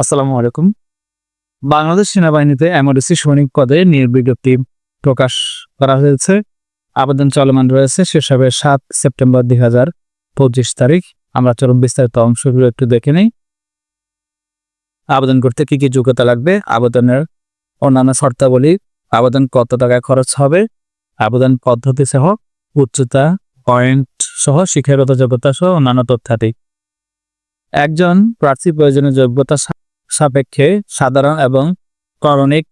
আসসালামু আলাইকুম। বাংলাদেশ সেনাবাহিনীতে এমআরসি সৈনিক পদে নিয়োগ বিজ্ঞপ্তি প্রকাশ করা হয়েছে। আবেদন চলমান রয়েছে শেষ হবে সাত সেপ্টেম্বর দুই হাজার পঁচিশ তারিখ। আমরা চরম বিস্তারিত অংশগুলো একটু দেখে নিই। আবেদন করতে কি কি যোগ্যতা লাগবে? আবেদনের অন্যান্য শর্তাবলী। আবেদন কত টাকা খরচ হবে? আবেদন পদ্ধতি সহ উচ্চতা, পয়েন্ট সহ শিক্ষাগত যোগ্যতা সহ অন্যান্য তথ্যাদি। একজন প্রার্থী প্রয়োজনীয় যোগ্যতা সাপেক্ষে সাধারণ এবং করণিক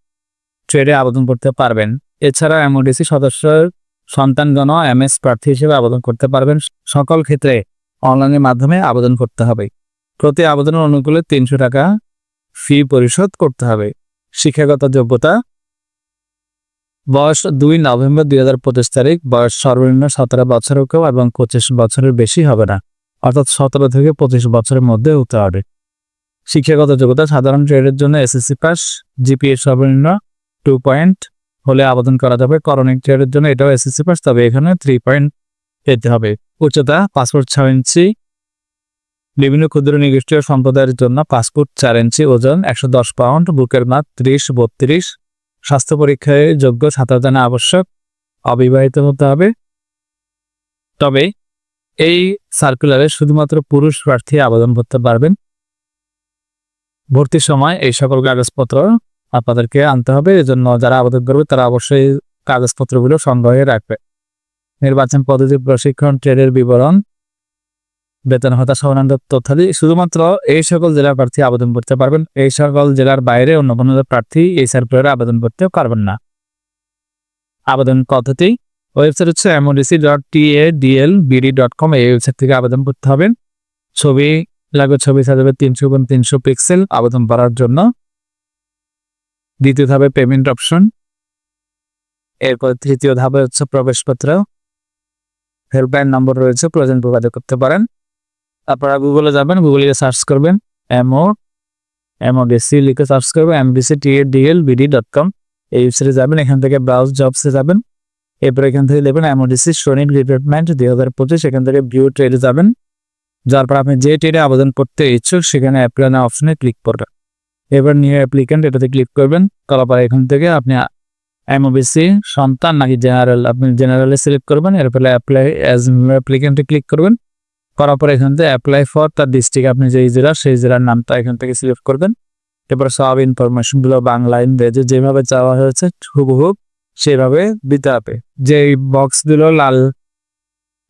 ট্রেডে আবেদন করতে পারবেন। এছাড়া এমওডিসি সদস্যের সন্তানগণ এমএস প্রার্থী হিসেবে আবেদন করতে পারবেন। সকল ক্ষেত্রে অনলাইনের মাধ্যমে আবেদন করতে হবে। প্রতি আবেদনের অনুকূলে তিনশো টাকা ফি পরিশোধ করতে হবে। শিক্ষাগত যোগ্যতা বয়স দুই নভেম্বর দুই হাজার পঁচিশ তারিখ। বয়স সর্বনিম্ন সতেরো বছরের কেউ এবং পঁচিশ বছরের বেশি হবে না। অর্থাৎ সতেরো থেকে পঁচিশ বছরের মধ্যে হতে হবে। শিক্ষাগত যোগ্যতা, সাধারণ ট্রেডের জন্য এসএসসি পাস জিপিএ সর্বনিম্ন টু পয়েন্ট হলে আবেদন করা যাবে। করণিক ট্রেডের জন্য এটাও এসএসসি পাস তবে এখানে থ্রি পয়েন্ট পেতে হবে। উচ্চতা পাসপোর্ট ছয় ইঞ্চি। বিভিন্ন ক্ষুদ্র নির্দিষ্টীয় সম্প্রদায়ের জন্য পাসপোর্ট চার ইঞ্চি ওজন, একশো দশ পাউন্ড বুকের মাপ ত্রিশ, বত্রিশ। স্বাস্থ্য পরীক্ষায় যোগ্য সাঁতার জানা আবশ্যক, অবিবাহিত হতে হবে। তবে এই সার্কুলারে শুধুমাত্র পুরুষ প্রার্থী আবেদন করতে পারবেন। ভর্তির সময় এই সকল কাগজপত্র আপনাদেরকে আনতে হবে। এজন্য যারা আবেদন করবে, তারা অবশ্যই কাগজপত্রগুলো সংগ্রহে রাখবে। নির্বাচন পদ্ধতি, প্রশিক্ষণ, ট্রেডের বিবরণ, বেতন হতা সংক্রান্ত তথ্যাদি শুধুমাত্র এই সকল জেলার প্রার্থী আবেদন করতে পারবেন। এই সকল জেলার বাইরে অন্য কোনো প্রার্থী এই সার্কুলারে আবেদন করতে পারবেন না। আবেদন পদ্ধতি, ওয়েবসাইট হচ্ছে MODC dot T A DL BD dot com এই ওয়েবসাইট থেকে আবেদন করতে হবে। ছবি লাগবে ছবি সাজাবে তিনশো গুণ তিনশো পিক্সেল আবেদন করার জন্য। দ্বিতীয় ধাপে পেমেন্ট অপশন এরপর তৃতীয় ধাপে হচ্ছে প্রবেশপত্র। হেল্পলাইন নম্বর রয়েছে, প্রয়োজন যোগাযোগ করতে পারেন। আপনারা গুগলে যাবেন গুগলে সার্চ করবেন এমও এমওডিসি লিখে সার্চ করবেন MBC T A DL BD dot com এই ওয়েবসাইটে যাবেন, এখান থেকে ব্রাউজ জবসে যাবেন। এরপর এখান থেকে দেবেন এমওডিসি সৈনিক রিক্রুটমেন্ট দুই হাজার পঁচিশ, এখান থেকে ভিউ ট্রেডে যাবেন। যার পর আপনি যে ট্রেডে আবেদন করতে ইচ্ছুক, সেখানে অ্যাপ্লাই না অপশনে ক্লিক করবেন। এবার নিউ অ্যাপ্লিকেন্ট এটাতে ক্লিক করবেন। করার পর এখান থেকে আপনি এমওবিসি সন্তান নাকি জেনারেল আপনি জেনারেলে সিলেক্ট করবেন। এরপরে অ্যাপ্লাই অ্যাজ অ্যাপ্লিকেন্টে ক্লিক করবেন। করার পর এখান থেকে অ্যাপ্লাই ফর তার ডিস্ট্রিক্ট আপনি যেই জেলা সেই জেলার নামটা এখান থেকে সিলেক্ট করবেন। এরপর সব ইনফরমেশনগুলো বাংলা, ইংরেজি যেভাবে চাওয়া হয়েছে হুবহুব সেভাবে দিতে হবে। যে বক্সগুলো লাল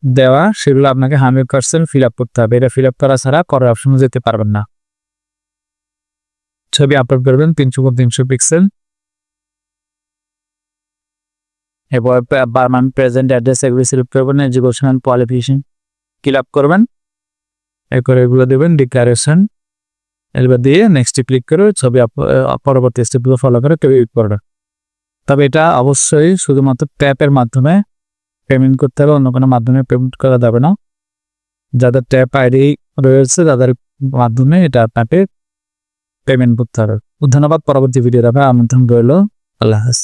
দেওয়া, সেগুলো আপনাকে হান্ড্রেড পার্সেন্ট ফিল আপ করতে হবে। এটা ফিল আপ করা ছাড়া করার অপশনে যেতে পারবেন না। ছবি আপলোড করবেন তিনশো তিনশো পিক্সেল এরপর পারমানেন্ট প্রেজেন্ট অ্যাড্রেস এগুলো সিলেক্ট করবেন education and qualification fill up করবেন। এরপর এগুলো দেবেন ডিক্লারেশন এবার দিয়ে নেক্সটে ক্লিক করে ছবি পরবর্তী স্টেপগুলো ফলো করে ক্লিক করবেন। তবে এটা অবশ্যই শুধুমাত্র ট্যাপের মাধ্যমে পেমেন্ট করতে হবে, অন্য কোনো মাধ্যমে পেমেন্ট করা যাবে না। যাদের ট্যাপ আইডি রয়েছে, তাদের মাধ্যমে এটা আপনাকে পেমেন্ট করতে হবে। ধন্যবাদ, পরবর্তী ভিডিও দেখার আমন্ত্রণ রইল। আল্লাহ হাফেজ।